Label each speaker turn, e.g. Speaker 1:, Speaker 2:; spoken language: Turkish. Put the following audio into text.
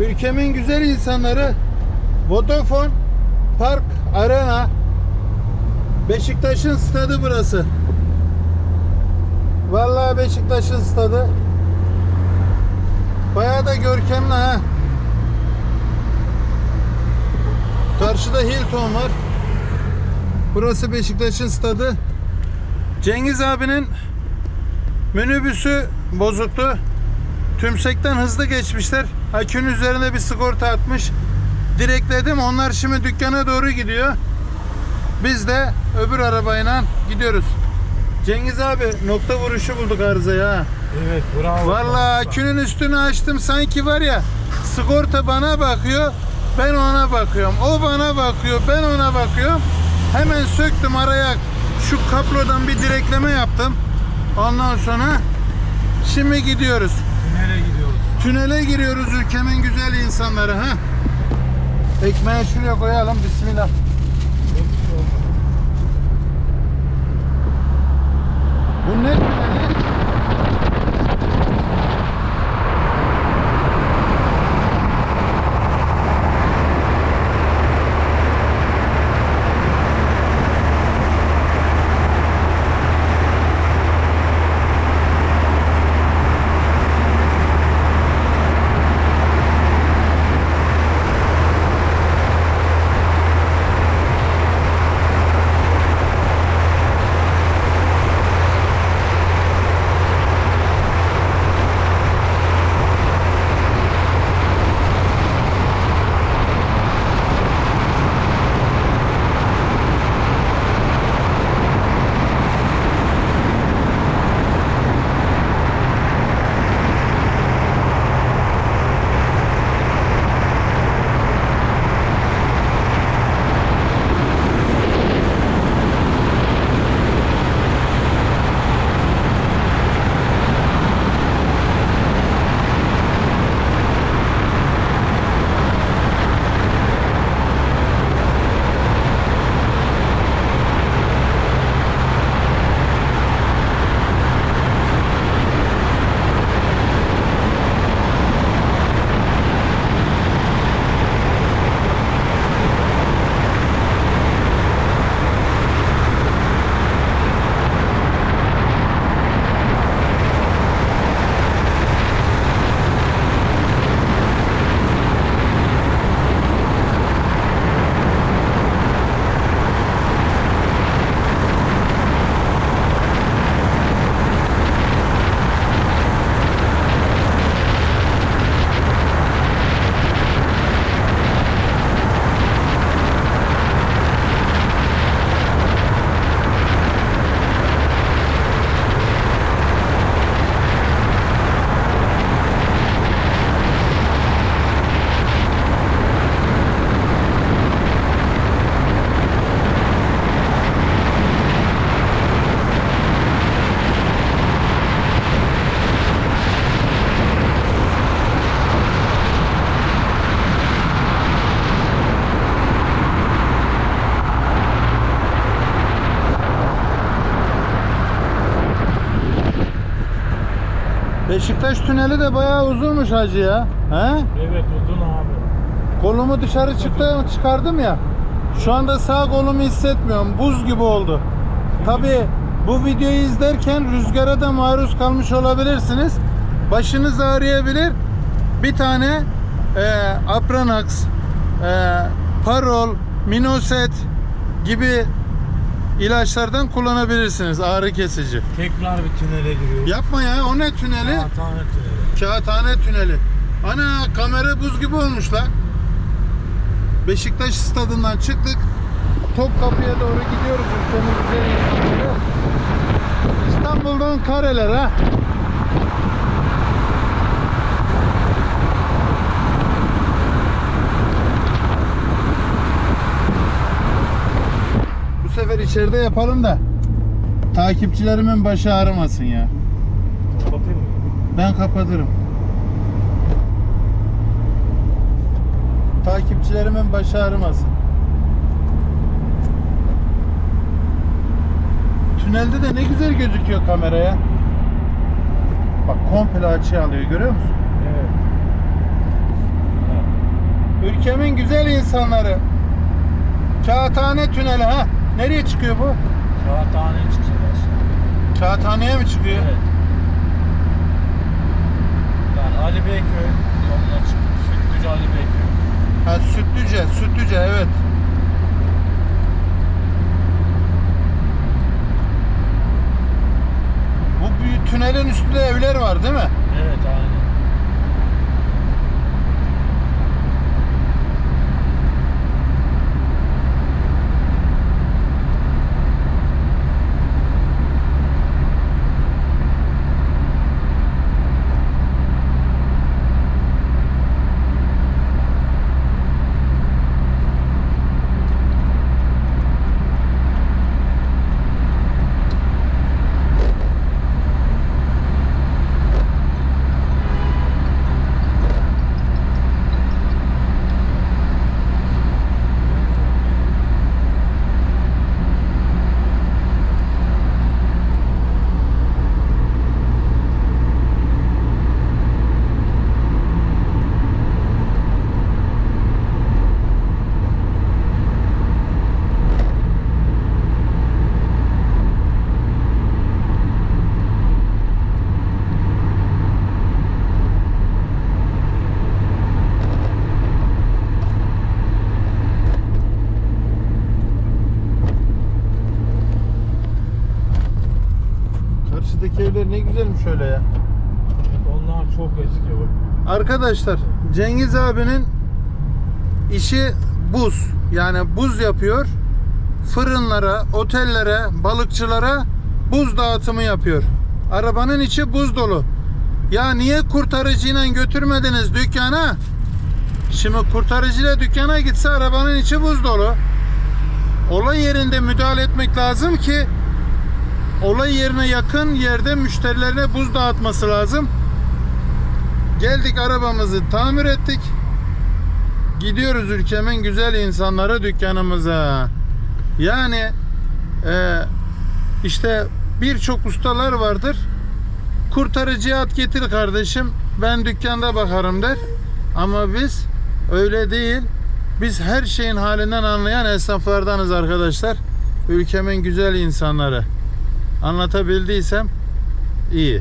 Speaker 1: Ülkemin güzel insanları Vodafone Park Arena Beşiktaş'ın stadı burası. Vallahi Beşiktaş'ın stadı. Bayağı da görkemli ha. Karşıda Hilton var. Burası Beşiktaş'ın stadı. Cengiz abinin minibüsü bozuktu. Tümsekten hızlı geçmişler. Akünün üzerine bir sigorta atmış. Direkledim. Onlar şimdi dükkana doğru gidiyor. Biz de öbür arabayla gidiyoruz. Cengiz abi nokta vuruşu bulduk arızaya ha.
Speaker 2: Evet bravo.
Speaker 1: Vallahi akünün üstünü açtım sanki var ya sigorta bana bakıyor ben ona bakıyorum. O bana bakıyor ben ona bakıyorum. Hemen söktüm araya şu kaplodan bir direkleme yaptım. Ondan sonra şimdi gidiyoruz.
Speaker 2: Tünele gidiyoruz.
Speaker 1: Tünele giriyoruz ülkemin güzel insanları ha. Ekmeği şuraya koyalım bismillah. Bu ne tüneli? Beşiktaş tüneli de bayağı uzunmuş hacı ya. He?
Speaker 2: Evet uzun abi.
Speaker 1: Kolumu dışarı çıktı, çıkardım ya. Şu anda sağ kolumu hissetmiyorum. Buz gibi oldu. Tabi bu videoyu izlerken rüzgara da maruz kalmış olabilirsiniz. Başınız ağrıyabilir. Bir tane e, Apranax, e, Parol, Minoset gibi ilaçlardan kullanabilirsiniz ağrı kesici.
Speaker 2: Tekrar bir tünele giriyoruz.
Speaker 1: Yapma ya o ne tüneli?
Speaker 2: Kağıthane tüneli.
Speaker 1: Kağıthane tüneli. Ana kamera buz gibi olmuş lan. Beşiktaş stadından çıktık. Topkapı'ya doğru gidiyoruz ülkenin insanları. İstanbul'dan kareler ha. Sefer içeride yapalım da takipçilerimin başı ağrımasın ya.
Speaker 2: Kapatayım mı?
Speaker 1: Ben kapatırım. Takipçilerimin başı ağrımasın. Tünelde de ne güzel gözüküyor kameraya. Bak komple açıya alıyor görüyor musun?
Speaker 2: Evet.
Speaker 1: Ülkemin güzel insanları. Kağıthane Tüneli ha. Nereye çıkıyor bu?
Speaker 2: Kağıthane çıkacak aşağı.
Speaker 1: Kağıthaneye mi çıkıyor?
Speaker 2: Evet. Yani Ali Beyköy yoluna çık. Sütlücü Ali Beyköy.
Speaker 1: Ha Sütlüce, Sütlüce evet. Bu büyük tünelin üstünde evler var değil mi?
Speaker 2: Evet aynen.
Speaker 1: Evler ne güzelmiş öyle ya.
Speaker 2: Onlar çok eski bu.
Speaker 1: Arkadaşlar Cengiz abinin işi buz. Yani buz yapıyor. Fırınlara, otellere, balıkçılara buz dağıtımı yapıyor. Arabanın içi buz dolu. Ya niye kurtarıcıyla götürmediniz dükkana? Şimdi kurtarıcıyla dükkana gitse arabanın içi buz dolu. Olay yerinde müdahale etmek lazım ki olay yerine yakın yerde müşterilerine buz dağıtması lazım. Geldik arabamızı tamir ettik. Gidiyoruz ülkemin güzel insanları dükkanımıza. Yani e, işte birçok ustalar vardır. Kurtarıcıya at getir kardeşim. Ben dükkanda bakarım der. Ama biz öyle değil. Biz her şeyin halinden anlayan esnaflardanız arkadaşlar. Ülkemin güzel insanları. Anlatabildiysem iyi.